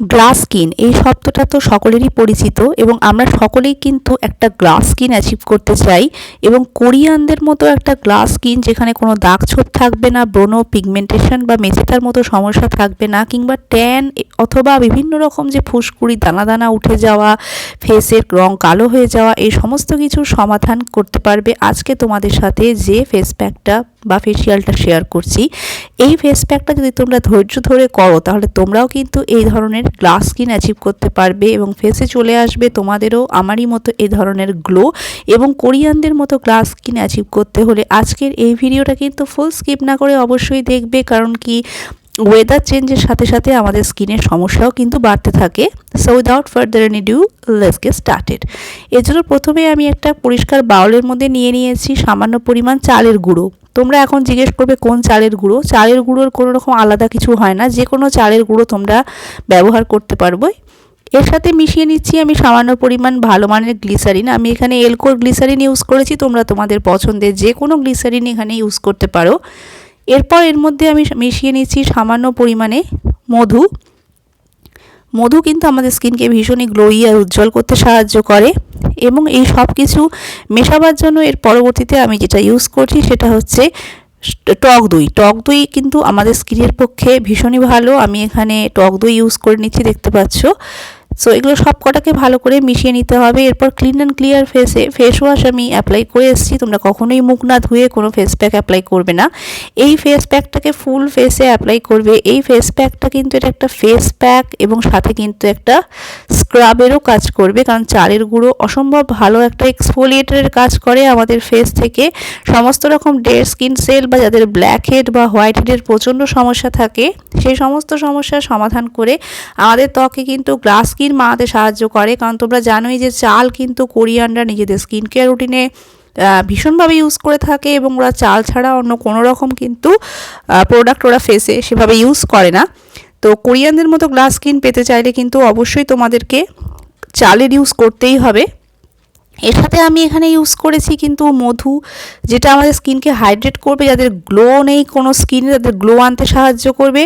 Glass skin, এই শব্দটা তো সকলেরই পরিচিত এবং আমরা সকলেই কিন্তু একটা গ্লাস স্কিন অ্যাচিভ করতে চাই এবং কোরিয়ানদের মতো একটা গ্লাস স্কিন যেখানে কোনো দাগ ছোপ থাকবে না, ব্রণ পিগমেন্টেশন বা মেচেতার মতো সমস্যা থাকবে না কিংবা ট্যান অথবা বিভিন্ন রকম যে ফুসকুড়ি, দানা দানা উঠে যাওয়া ফেসের রং কালো হয়ে যাওয়া, এই সমস্ত কিছুর সমাধান করতে পারবে আজকে তোমাদের সাথে যে ফেস প্যাকটা বা ফেসিয়ালটা শেয়ার করছি। এই ফেস প্যাকটা যদি তোমরা ধৈর্য ধরে করো, তাহলে তোমরাও কিন্তু এই ধরনের গ্লাস স্কিন অ্যাচিভ করতে পারবে এবং ফেসে চলে আসবে তোমাদেরও, আমারই মতো এই ধরনের গ্লো এবং কোরিয়ানদের মতো গ্লাস স্কিন অ্যাচিভ করতে হলে আজকের এই ভিডিওটা কিন্তু ফুল স্কিপ না করে অবশ্যই দেখবে, কারণ কি ওয়েদার চেঞ্জের সাথে সাথে আমাদের স্কিনের সমস্যাও কিন্তু বাড়তে থাকে। So without further ado let's get started এর জন্য প্রথমে আমি একটা পরিষ্কার বাউলের মধ্যে নিয়ে নিয়েছি সামান্য পরিমাণ চালের গুঁড়ো। তোমরা এখন জিজ্ঞেস করবে, কোন চালের গুঁড়ো? চালের গুঁড়োর কোনো রকম আলাদা কিছু হয় না। যে কোনো চালের গুঁড়ো তোমরা ব্যবহার করতে পারবে। এর সাথে মিশিয়ে নিচ্ছি আমি সামান্য পরিমাণ ভালো মানের গ্লিসারিন আমি এখানে এলকোর গ্লিসারিন ইউজ করেছি, তোমরা তোমাদের পছন্দের যে কোনো গ্লিসারিন এখানে ইউজ করতে পারো। এরপর এর মধ্যে আমি মিশিয়ে নিচ্ছি সামান্য পরিমাণে মধু। মধু কিন্তু আমাদের স্কিনকে ভীষণই গ্লোই আর উজ্জ্বল করতে সাহায্য করে এবং এই সব কিছু মেশাবার জন্য এর পরবর্তীতে আমি যেটা ইউজ করছি সেটা হচ্ছে টক দই। টক দই কিন্তু আমাদের স্কিনের পক্ষে ভীষণই ভালো। আমি এখানে টক দই ইউজ করে নিচ্ছি, দেখতে পাচ্ছ। সো এগুলো সব কটাকে ভালো করে মিশিয়ে নিতে হবে। এরপর ক্লিন অ্যান্ড ক্লিয়ার ফেসে ফেস ওয়াশ আমি অ্যাপ্লাই করে এসেছি। তোমরা কখনোই মুখ না ধুয়ে কোনো ফেস প্যাক অ্যাপ্লাই করবে না। এই ফেস প্যাকটাকে ফুল ফেসে অ্যাপ্লাই করবে। এই ফেস প্যাকটা কিন্তু এটা একটা ফেস প্যাক এবং সাথে কিন্তু একটা স্ক্রাবেরও কাজ করবে। কারণ চালের গুঁড়ো অসম্ভব ভালো একটা এক্সফোলিয়েটারের কাজ করে আমাদের ফেস থেকে। সমস্ত রকম ডেড স্কিন সেল বা যাদের ব্ল্যাক হেড বা হোয়াইট হেডের প্রচণ্ড সমস্যা থাকে, সেই সমস্ত সমস্যার সমাধান করে আমাদের ত্বকে কিন্তু গ্লাস স্কিন স্কিন মানাতে সাহায্য করে। কারণ তোমরা জানোই যে চাল কিন্তু কোরিয়ানরা নিজেদের স্কিন কেয়ার রুটিনে ভীষণভাবে ইউজ করে থাকে এবং ওরা চাল ছাড়া অন্য কোনো রকম কিন্তু প্রোডাক্ট ওরা ফেসে সেভাবে ইউজ করে না। তো কোরিয়ানদের মতো গ্লাস স্কিন পেতে চাইলে কিন্তু অবশ্যই তোমাদেরকে চালের ইউজ করতেই হবে। এর সাথে আমি এখানে ইউজ করেছি কিন্তু মধু, যেটা আমাদের স্কিনকে হাইড্রেট করবে, যাদের গ্লো নেই, কোনো স্কিনে তাদের গ্লো আনতে সাহায্য করবে।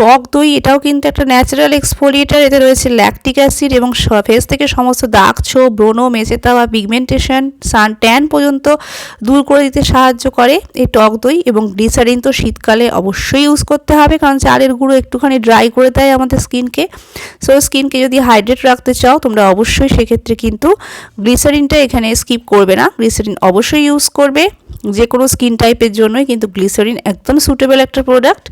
টক দই, এটাও কিন্তু একটা ন্যাচারাল এক্সফোলিয়েটার এতে রয়েছে ল্যাকটিক অ্যাসিড এবং ফেস থেকে সমস্ত দাগ ছো ব্রণ, মেচেতা বা পিগমেন্টেশন সান ট্যান পর্যন্ত দূর করে দিতে সাহায্য করে। এই টক দই এবং গ্লিসারিন তো শীতকালে অবশ্যই ইউজ করতে হবে, কারণ চালের গুঁড়ো একটুখানি ড্রাই করে দেয় আমাদের স্কিনকে সো স্কিনকে যদি হাইড্রেট রাখতে চাও, তোমরা অবশ্যই সেক্ষেত্রে কিন্তু গ্লিসারিন গ্লিসারিনটা এখানে স্কিপ করবে না। গ্লিসারিন অবশ্যই ইউজ করবে। যে কোনো স্কিন টাইপের জন্যই কিন্তু গ্লিসারিন একদম সুটেবল একটা প্রোডাক্ট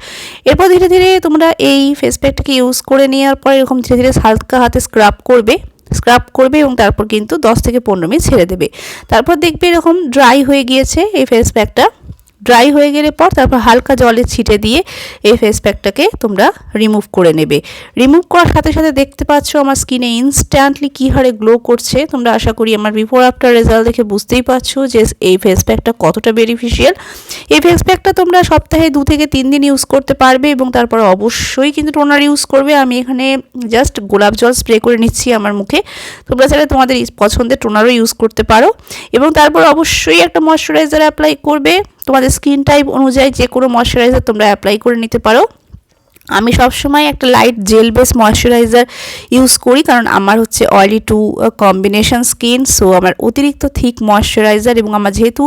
এরপর ধীরে ধীরে তোমরা এই ফেস প্যাকটাকে ইউজ করে নেওয়ার পর এরকম ধীরে ধীরে হালকা হাতে স্ক্রাব করবে। স্ক্রাব করবে এবং তারপর কিন্তু দশ থেকে পনেরো মিনিট ছেড়ে দেবে। তারপর দেখবে এরকম ড্রাই হয়ে গিয়েছে এই ফেস প্যাকটা ড্রাই হয়ে গেলে পর তারপর হালকা জলে ছিটে দিয়ে এই ফেস প্যাকটাকে তোমরা রিমুভ করে নেবে। রিমুভ করার সাথে সাথে দেখতে পাচ্ছ আমার স্কিনে ইনস্ট্যান্টলি কী হারে গ্লো করছে। তোমরা আশা করি আমার বিফোর আফটার রেজাল্ট দেখে বুঝতেই পারছ যে এই ফেস প্যাকটা কতটা বেনিফিশিয়াল এই ফেস প্যাকটা তোমরা সপ্তাহে দু থেকে তিন দিন ইউজ করতে পারবে এবং তারপর অবশ্যই কিন্তু টোনার ইউজ করবে। আমি এখানে জাস্ট গোলাপ জল স্প্রে করে নিচ্ছি আমার মুখে। তোমরা চাইলে তোমাদের পছন্দের টোনারও ইউজ করতে পারো। এবং তারপর অবশ্যই একটা ময়শ্চারাইজার অ্যাপ্লাই করবে। তোমাদের স্কিন টাইপ অনুযায়ী যে কোনো ময়শ্চারাইজার তোমরা অ্যাপ্লাই করে নিতে পারো। আমি সবসময় একটা light gel base moisturiser use করি, কারণ আমার হচ্ছে oily to combination skin so আমার অতিরিক্ত থিক ময়শ্চারাইজার এবং আমার যেহেতু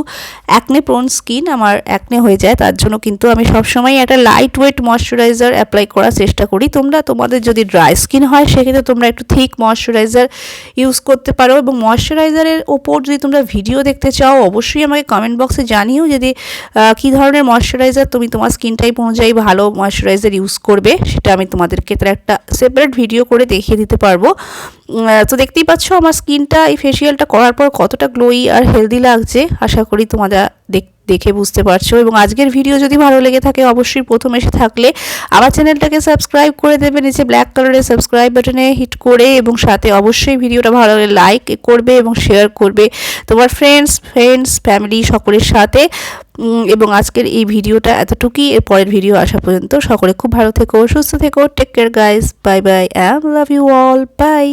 অ্যাকনে প্রোন স্কিন আমার অ্যাকনে হয়ে যায়, তার জন্য কিন্তু আমি সবসময় একটা লাইট ওয়েট ময়শ্চারাইজার অ্যাপ্লাই করার চেষ্টা করি। তোমরা তোমাদের যদি ড্রাই স্কিন হয়, সেক্ষেত্রে তোমরা একটু থিক ময়শ্চারাইজার ইউজ করতে পারো এবং ময়শ্চারাইজারের ওপর যদি তোমরা ভিডিও দেখতে চাও, অবশ্যই আমাকে কমেন্ট বক্সে জানিও যদি কী ধরনের ময়শ্চারাইজার তুমি তোমার স্কিন টাইপ অনুযায়ী ভালো ময়শ্চারাইজার ইউজ করো করবে সেটা আমি তোমাদেরকে তার একটা সেপারেট ভিডিও করে দেখিয়ে দিতে পারব। তো দেখতেই পাচ্ছ আমার স্কিনটা, এই ফেসিয়ালটা করার পর কতটা গ্লোই আর হেলদি লাগছে। আশা করি তোমাদের দেখ, দেখে বুঝতে পারছ। এবং আজকের ভিডিও যদি ভালো লেগে থাকে, অবশ্যই প্রথম এসে থাকলে আমার চ্যানেলটাকে সাবস্ক্রাইব করে দেবে, নিচে ব্ল্যাক কালারের সাবস্ক্রাইব বাটনে হিট করে এবং সাথে অবশ্যই ভিডিওটা ভালো লাগলে লাইক করবে এবং শেয়ার করবে। তোমার ফ্রেন্ডস ফ্রেন্ডস ফ্যামিলি সকলের সাথে। এবং আজকের এই ভিডিওটা এতটুকুই। এর পরের ভিডিও আসা পর্যন্ত সকলে খুব ভালো থেকো, সুস্থ থেকো। Take care guys bye bye am love you all bye